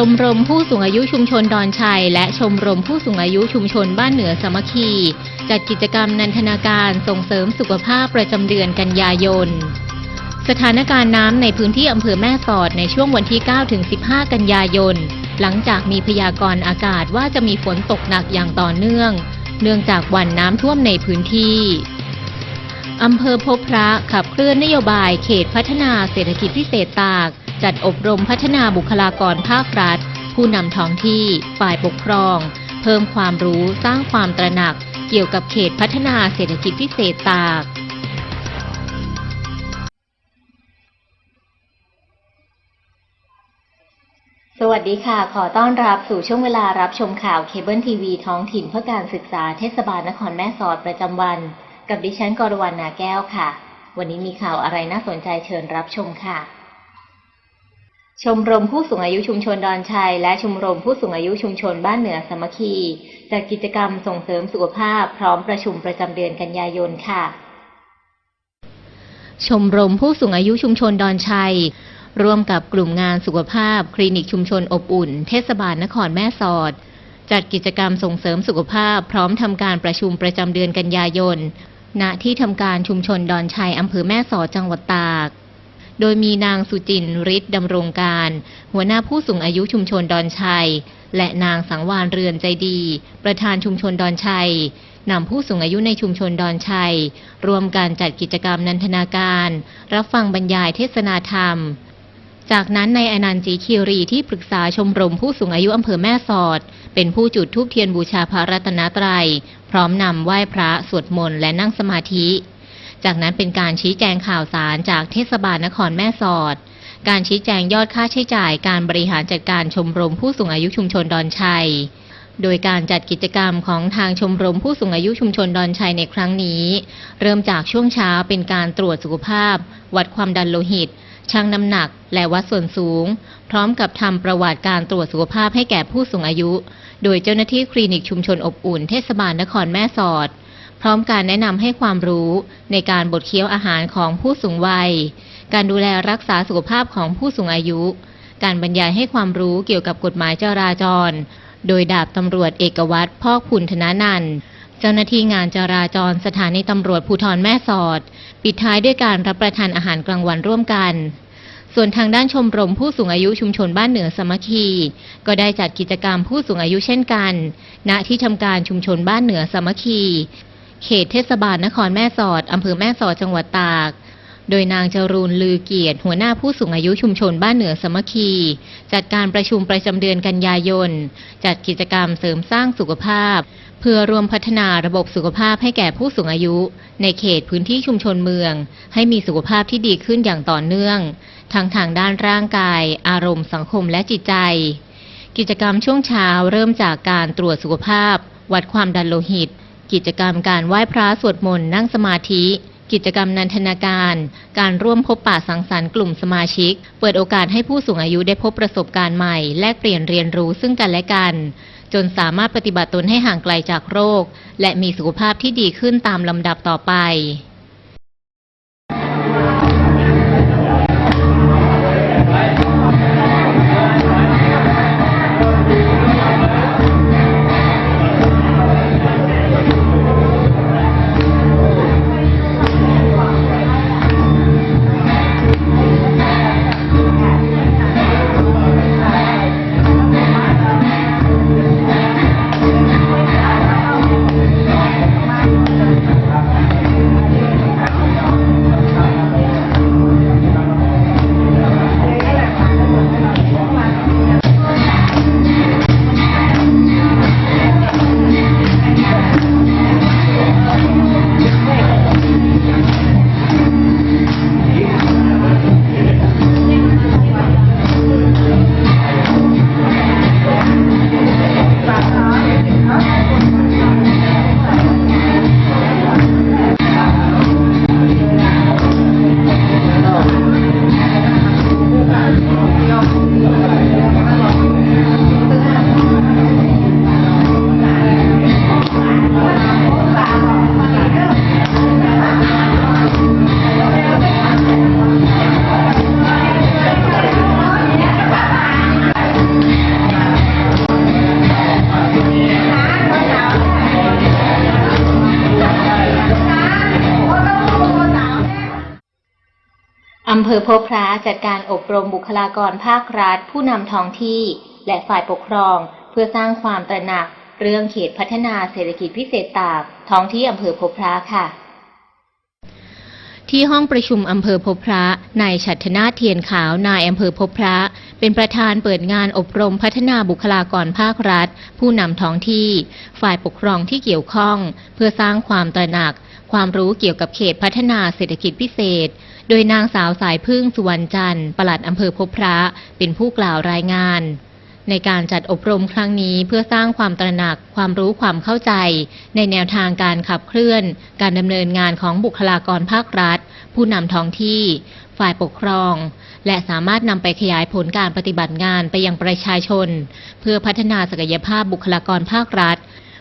ชมรมผู้สูงอายุชุมชนดอนชัย และชมรมผู้สูงอายุชุมชนบ้านเหนือสามัคคี จัดกิจกรรมนันทนาการส่งเสริมสุขภาพประจำเดือนกันยายน สถานการณ์น้ำในพื้นที่อำเภอแม่สอดในช่วงวันที่ 9 ถึง 15 กันยายน หลังจากมีพยากรณ์อากาศว่าจะมีฝนตกหนักอย่างต่อเนื่อง เนื่องจากวันน้ำท่วมในพื้นที่อำเภอพบพระขับเคลื่อนนโยบายเขตพัฒนาเศรษฐกิจพิเศษตาก จัดอบรมพัฒนาบุคลากรภาครัฐ ผู้นำท้องที่ ฝ่ายปกครอง เพิ่มความรู้สร้างความตระหนัก เกี่ยวกับเขตพัฒนาเศรษฐกิจพิเศษตากสวัสดีค่ะ ขอต้อนรับสู่ช่วงเวลารับชมข่าวเคเบิลทีวีท้องถิ่นเพื่อการศึกษาเทศบาลนครแม่สอดประจำวัน กับดิฉันกรวรรณนาแก้วค่ะ วันนี้มีข่าวอะไรน่าสนใจเชิญรับชมค่ะ ชมรมผู้สูงอายุชุมชนดอนชัย และชมรมผู้สูงอายุชุมชนบ้านเหนือสมัคคีจัดกิจกรรมส่งเสริมสุขภาพพร้อมประชุมประจำเดือนกันยายนค่ะ ชมรมผู้สูงอายุชุมชนดอนชัย ร่วมกับกลุ่มงานสุขภาพ คลินิกชุมชนอบอุ่น เทศบาลนครแม่สอด จัดกิจกรรมส่งเสริมสุขภาพ พร้อมทำการประชุมประจำเดือนกันยายน ณที่ทำการชุมชนดอนชัยอำเภอแม่สอดจังหวัดตาก โดยมีนางสุจินร์ฤทธิ์ดำรงการ หัวหน้าผู้สูงอายุชุมชนดอนชัย และนางสังวานเรือนใจดี ประธานชุมชนดอนชัยนำผู้สูงอายุในชุมชนดอนชัย รวมการจัดกิจกรรมนันทนาการ รับฟังบรรยายเทศนาธรรม จากนั้นในายอนันต์จีคีรีที่ปรึกษาชมรมผู้สูงอายุอำเภอแม่สอด เป็นผู้จุดธูปเทียนบูชาพระรัตนตรัย พร้อมนำไหว้พระสวดมนต์และนั่งสมาธิ จากนั้นเป็นการชี้แจงข่าวสารจากเทศบาลนครแม่สอด การชี้แจงยอดค่าใช้จ่ายการบริหารจัดการชมรมผู้สูงอายุชุมชนดอนชัย โดยการจัดกิจกรรมของทางชมรมผู้สูงอายุชุมชนดอนชัยในครั้งนี้ เริ่มจากช่วงเช้าเป็นการตรวจสุขภาพ วัดความดันโลหิตชั่งน้ำหนัก และวัดส่วนสูง พร้อมกับทำประวัติการตรวจสุขภาพให้แก่ผู้สูงอายุ โดยเจ้าหน้าที่คลินิกชุมชนอบอุ่นเทศบาลนครแม่สอด พร้อมการแนะนำให้ความรู้ในการบดเคี้ยวอาหารของผู้สูงวัย การดูแลรักษาสุขภาพของผู้สูงอายุ การบรรยายให้ความรู้เกี่ยวกับกฎหมายจราจร โดยดาบตำรวจเอกวัตรพ่อกพุนธนานันท์เจ้าหน้าที่งานจราจรสถานีตำรวจภูธรแม่สอด ปิดท้ายด้วยการรับประทานอาหารกลางวันร่วมกัน ส่วนทางด้านชมรมผู้สูงอายุชุมชนบ้านเหนือสมัคคี ก็ได้จัดกิจกรรมผู้สูงอายุเช่นกัน ณที่ทำการชุมชนบ้านเหนือสมัคคี เขตเทศบาลนครแม่สอด อำเภอแม่สอดจังหวัดตาก โดยนางจรูนลือเกียรติหัวหน้าผู้สูงอายุชุมชนบ้านเหนือสมัคคี จัดการประชุมประจำเดือนกันยายน จัดกิจกรรมเสริมสร้างสุขภาพ เพื่อรวมพัฒนาระบบสุขภาพให้แก่ผู้สูงอายุ ในเขตพื้นที่ชุมชนเมือง ให้มีสุขภาพที่ดีขึ้นอย่างต่อเนื่อง ทั้งทางด้านร่างกาย อารมณ์สังคมและจิตใจ กิจกรรมช่วงเช้าเริ่มจากการตรวจสุขภาพ วัดความดันโลหิต กิจกรรมการไหว้พระสวดมนต์นั่งสมาธิ กิจกรรมนันทนาการ การร่วมพบปะสังสรรค์กลุ่มสมาชิก เปิดโอกาสให้ผู้สูงอายุได้พบประสบการณ์ใหม่ แลกเปลี่ยนเรียนรู้ซึ่งกันและกัน จนสามารถปฏิบัติตนให้ห่างไกลจากโรค และมีสุขภาพที่ดีขึ้นตามลำดับต่อไป เภอพบพระจัดการอบรมบุคลากรภาครัฐ ผู้นำท้องที่ และฝ่ายปกครอง เพื่อสร้างความตระหนัก เรื่องเขตพัฒนาเศรษฐกิจพิเศษตาก ท้องที่อำเภอพบพระค่ะ ที่ห้องประชุมอำเภอพบพระนายฉัตรนาเทียนขาวนายอำเภอพบพระ เป็นประธานเปิดงานอบรมพัฒนาบุคลากรภาครัฐ ผู้นำท้องที่ ฝ่ายปกครองที่เกี่ยวข้อง เพื่อสร้างความตระหนัก ความรู้เกี่ยวกับเขตพัฒนาเศรษฐกิจพิเศษ โดยนางสาวสายพึ่งสุวรรณจันทร์ปลัดอำเภอพบพระเป็นผู้กล่าวรายงานในการจัดอบรมครั้งนี้เพื่อสร้างความตระหนักความรู้ความเข้าใจ ในแนวทางการขับเคลื่อน การดำเนินงานของบุคลากรภาครัฐ ผู้นำท้องที่ ฝ่ายปกครอง และสามารถนำไปขยายผลการปฏิบัติงานไปยังประชาชน เพื่อพัฒนาศักยภาพบุคลากรภาครัฐ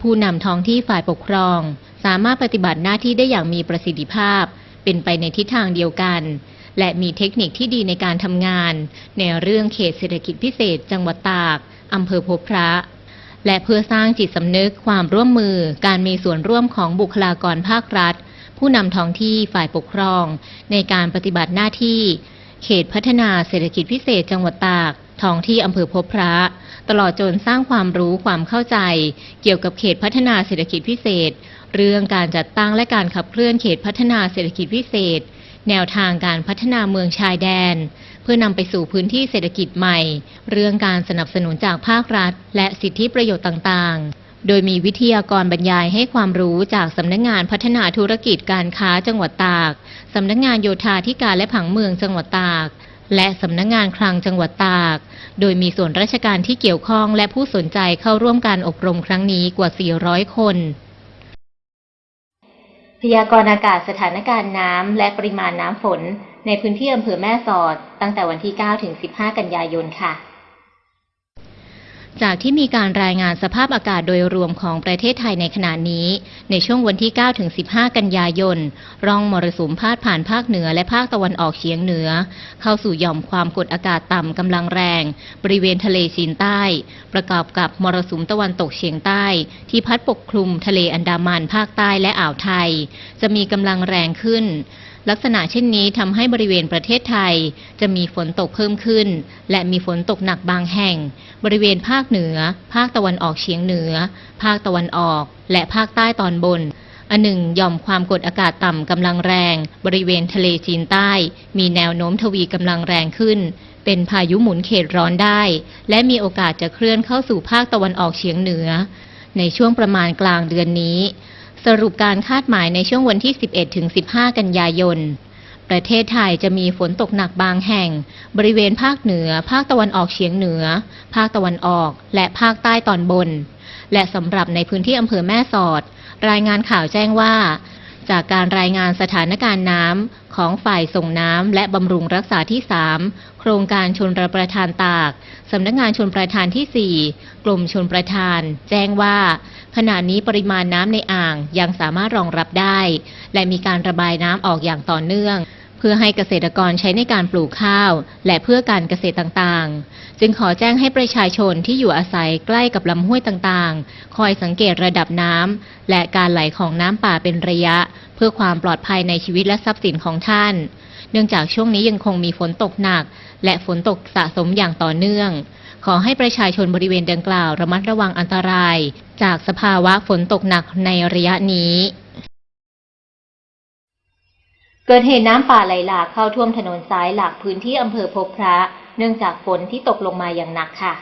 ผู้นำท้องที่ฝ่ายปกครอง สามารถปฏิบัติหน้าที่ได้อย่างมีประสิทธิภาพ เป็นไปในทิศทางเดียวกัน และมีเทคนิคที่ดีในการทำงาน ในเรื่องเขตเศรษฐกิจพิเศษ จังหวัดตากอำเภอพบพระ และเพื่อสร้างจิตสำนึกความร่วมมือ การมีส่วนร่วมของบุคลากรภาครัฐ ผู้นำท้องที่ฝ่ายปกครอง ในการปฏิบัติหน้าที่ เขตพัฒนาเศรษฐกิจพิเศษจังหวัดตาก ท้องที่อำเภอพบพระ ตลอดจนสร้างความรู้ความเข้าใจ เกี่ยวกับเขตพัฒนาเศรษฐกิจพิเศษ เรื่องการจัดตั้งและการขับเคลื่อนเขตพัฒนาเศรษฐกิจพิเศษ แนวทางการพัฒนาเมืองชายแดน เพื่อนำไปสู่พื้นที่เศรษฐกิจใหม่ เรื่องการสนับสนุนจากภาครัฐ และสิทธิประโยชน์ต่างๆโดยมีวิทยากรบรรยายให้ความรู้จากสำนักงานพัฒนาธุรกิจการค้าจังหวัดตาก สำนักงานโยธาธิการและผังเมืองจังหวัดตาก และสำนักงานคลังจังหวัดตาก โดยมีส่วนราชการที่เกี่ยวข้องและผู้สนใจเข้าร่วมการอบรมครั้งนี้กว่า 400 คน พยากรณ์อากาศสถานการณ์น้ำและปริมาณน้ำฝน ในพื้นที่อำเภอแม่สอด ตั้งแต่วันที่ 9 ถึง 15 กันยายนค่ะ จากที่มีการรายงานสภาพอากาศโดยรวมของประเทศไทยในขณะนี้ ในช่วงวันที่ 9 ถึง 15 กันยายน ร่องมรสุมพาดผ่านภาคเหนือและภาคตะวันออกเฉียงเหนือ เข้าสู่หย่อมความกดอากาศต่ำกำลังแรง บริเวณทะเลจีนใต้ ประกอบกับมรสุมตะวันตกเฉียงใต้ ที่พัดปกคลุมทะเลอันดามันภาคใต้และอ่าวไทย จะมีกำลังแรงขึ้น ลักษณะเช่นนี้ทำให้บริเวณประเทศไทย จะมีฝนตกเพิ่มขึ้น และมีฝนตกหนักบางแห่ง บริเวณภาคเหนือ ภาคตะวันออกเฉียงเหนือ ภาคตะวันออก และภาคใต้ตอนบนอันหนึ่งย่อมความกดอากาศต่ำกำลังแรง บริเวณทะเลจีนใต้ มีแนวโน้มทวีกำลังแรงขึ้น เป็นพายุหมุนเขตร้อนได้ และมีโอกาสจะเคลื่อนเข้าสู่ภาคตะวันออกเฉียงเหนือ ในช่วงประมาณกลางเดือนนี้ สรุปการคาดหมายในช่วงวันที่ 11 ถึง 15 กันยายน ประเทศไทยจะมีฝนตกหนักบางแห่ง บริเวณภาคเหนือ ภาคตะวันออกเฉียงเหนือ ภาคตะวันออก และภาคใต้ตอนบน และสำหรับในพื้นที่อำเภอแม่สอด รายงานข่าวแจ้งว่า จากการรายงานสถานการณ์น้ำของฝ่ายส่งน้ำและบำรุงรักษาที่ 3 โครงการชนรประทานตาก สำนักงานชนประทานที่ 4 กลุ่มชนประทาน แจ้งว่า ขณะนี้ปริมาณน้ำในอ่างยังสามารถรองรับได้ และมีการระบายน้ำออกอย่างต่อเนื่อง เพื่อให้เกษตรกรใช้ในการปลูกข้าว และเพื่อการเกษตรต่างๆ จึงขอแจ้งให้ประชาชนที่อยู่อาศัยใกล้กับลำห้วยต่างๆ คอยสังเกตระดับน้ำและการไหลของน้ำป่าเป็นระยะ เพื่อความปลอดภัยในชีวิตและทรัพย์สินของท่าน เนื่องจากช่วงนี้ยังคงมีฝนตกหนัก และฝนตกสะสมอย่างต่อเนื่อง ขอให้ประชาชนบริเวณดังกล่าวระมัดระวังอันตราย จากสภาวะฝนตกหนักในระยะนี้ เกิดเหตุน้ำป่าไหลหลากเข้าท่วมถนนสายหลักพื้นที่อำเภอพบพระ เนื่องจากฝนที่ตกลงมาอย่างหนักค่ะ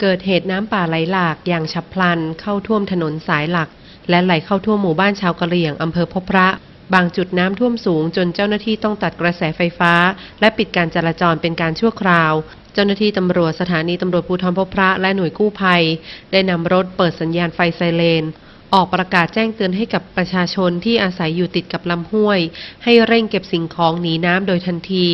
เกิดเหตุน้ำป่าไหลหลากอย่างฉับพลันเข้าท่วมถนนสายหลัก และไหลเข้าท่วมหมู่บ้านชาวกะเหรี่ยงอำเภอพบพระ บางจุดน้ำท่วมสูงจนเจ้าหน้าที่ต้องตัดกระแสไฟฟ้า และปิดการจราจรเป็นการชั่วคราวเจ้าหน้าที่ตำรวจสถานีตำรวจภูธรพบพระและหน่วยกู้ภัย ได้นำรถเปิดสัญญาณไฟไซเรน ออกประกาศแจ้งเตือนให้กับประชาชนที่อาศัยอยู่ติดกับลำห้วย ให้เร่งเก็บสิ่งของหนีน้ำโดยทันที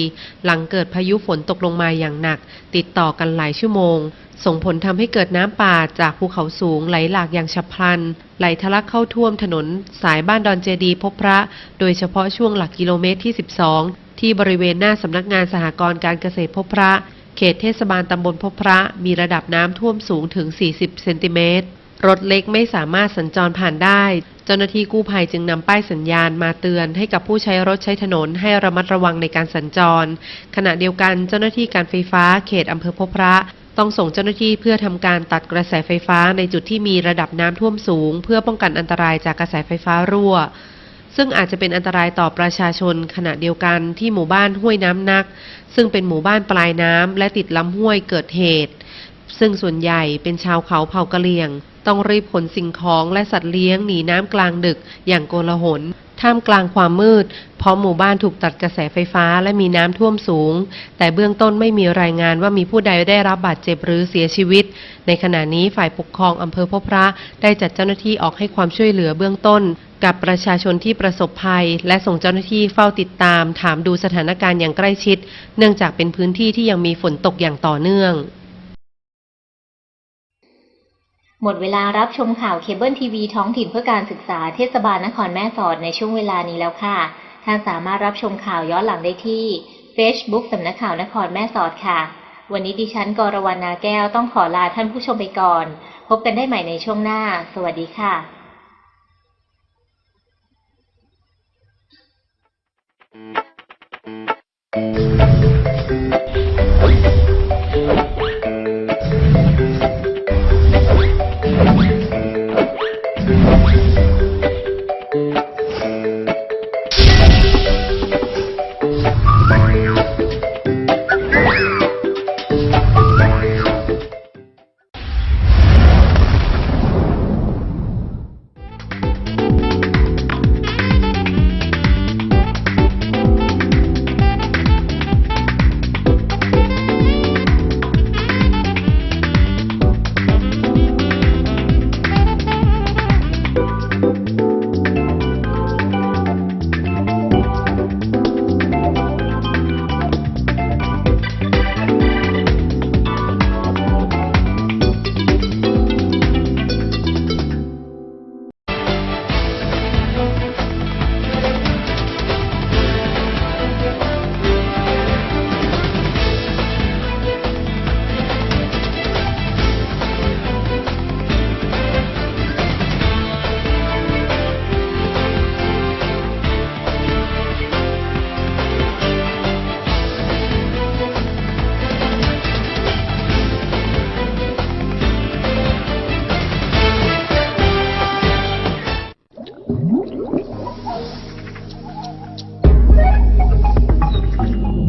หลังเกิดพายุฝนตกลงมาอย่างหนัก ติดต่อกันหลายชั่วโมง ส่งผลทำให้เกิดน้ำป่าจากภูเขาสูงไหลหลากอย่างฉับพลัน ไหลทะลักเข้าท่วมถนนสายบ้านดอนเจดีพบพระ โดยเฉพาะช่วงหลักกิโลเมตรที่ 12 ที่บริเวณหน้าสำนักงานสหกรณ์การเกษตรพบพระเขตเทศบาลตำบลพบพระมีระดับน้ำท่วมสูงถึง 40 เซนติเมตร รถเล็กไม่สามารถสัญจรผ่านได้ เจ้าหน้าที่กู้ภัยจึงนำป้ายสัญญาณมาเตือนให้กับผู้ใช้รถใช้ถนนให้ระมัดระวังในการสัญจร ขณะเดียวกันเจ้าหน้าที่การไฟฟ้าเขตอำเภอพบพระ ต้องส่งเจ้าหน้าที่เพื่อทำการตัดกระแสไฟฟ้าในจุดที่มีระดับน้ำท่วมสูง เพื่อป้องกันอันตรายจากกระแสไฟฟ้ารั่ว ซึ่งอาจจะเป็นอันตรายต่อประชาชน ขณะเดียวกันที่หมู่บ้านห้วยน้ำนัก ซึ่งเป็นหมู่บ้านปลายน้ำและติดลำห้วยเกิดเหตุ ซึ่งส่วนใหญ่เป็นชาวเขาเผ่ากะเหรี่ยง ต้องรีบขนสิ่งของและสัตว์เลี้ยงหนีน้ำกลางดึกอย่างโกลาหลท่ามกลางความมืด เพราะหมู่บ้านถูกตัดกระแสไฟฟ้าและมีน้ำท่วมสูง แต่เบื้องต้นไม่มีรายงานว่ามีผู้ใดได้รับบาดเจ็บหรือเสียชีวิต ในขณะนี้ฝ่ายปกครองอำเภอพบพระได้จัดเจ้าหน้าที่ออกให้ความช่วยเหลือเบื้องต้น กับประชาชนที่ประสบภัย และส่งเจ้าหน้าที่เฝ้าติดตาม ถามดูสถานการณ์อย่างใกล้ชิด เนื่องจากเป็นพื้นที่ที่ยังมีฝนตกอย่างต่อเนื่อง หมดเวลารับชมข่าวเคเบิลทีวีท้องถิ่นเพื่อการศึกษาเทศบาลนครแม่สอดในช่วงเวลานี้แล้วค่ะ ท่านสามารถรับชมข่าวย้อนหลังได้ที่ Facebook สำนักข่าวนครแม่สอดค่ะ วันนี้ดิฉันกรวรรณาแก้วต้องขอลาท่านผู้ชมไปก่อน พบกันได้ใหม่ในช่วงหน้า สวัสดีค่ะ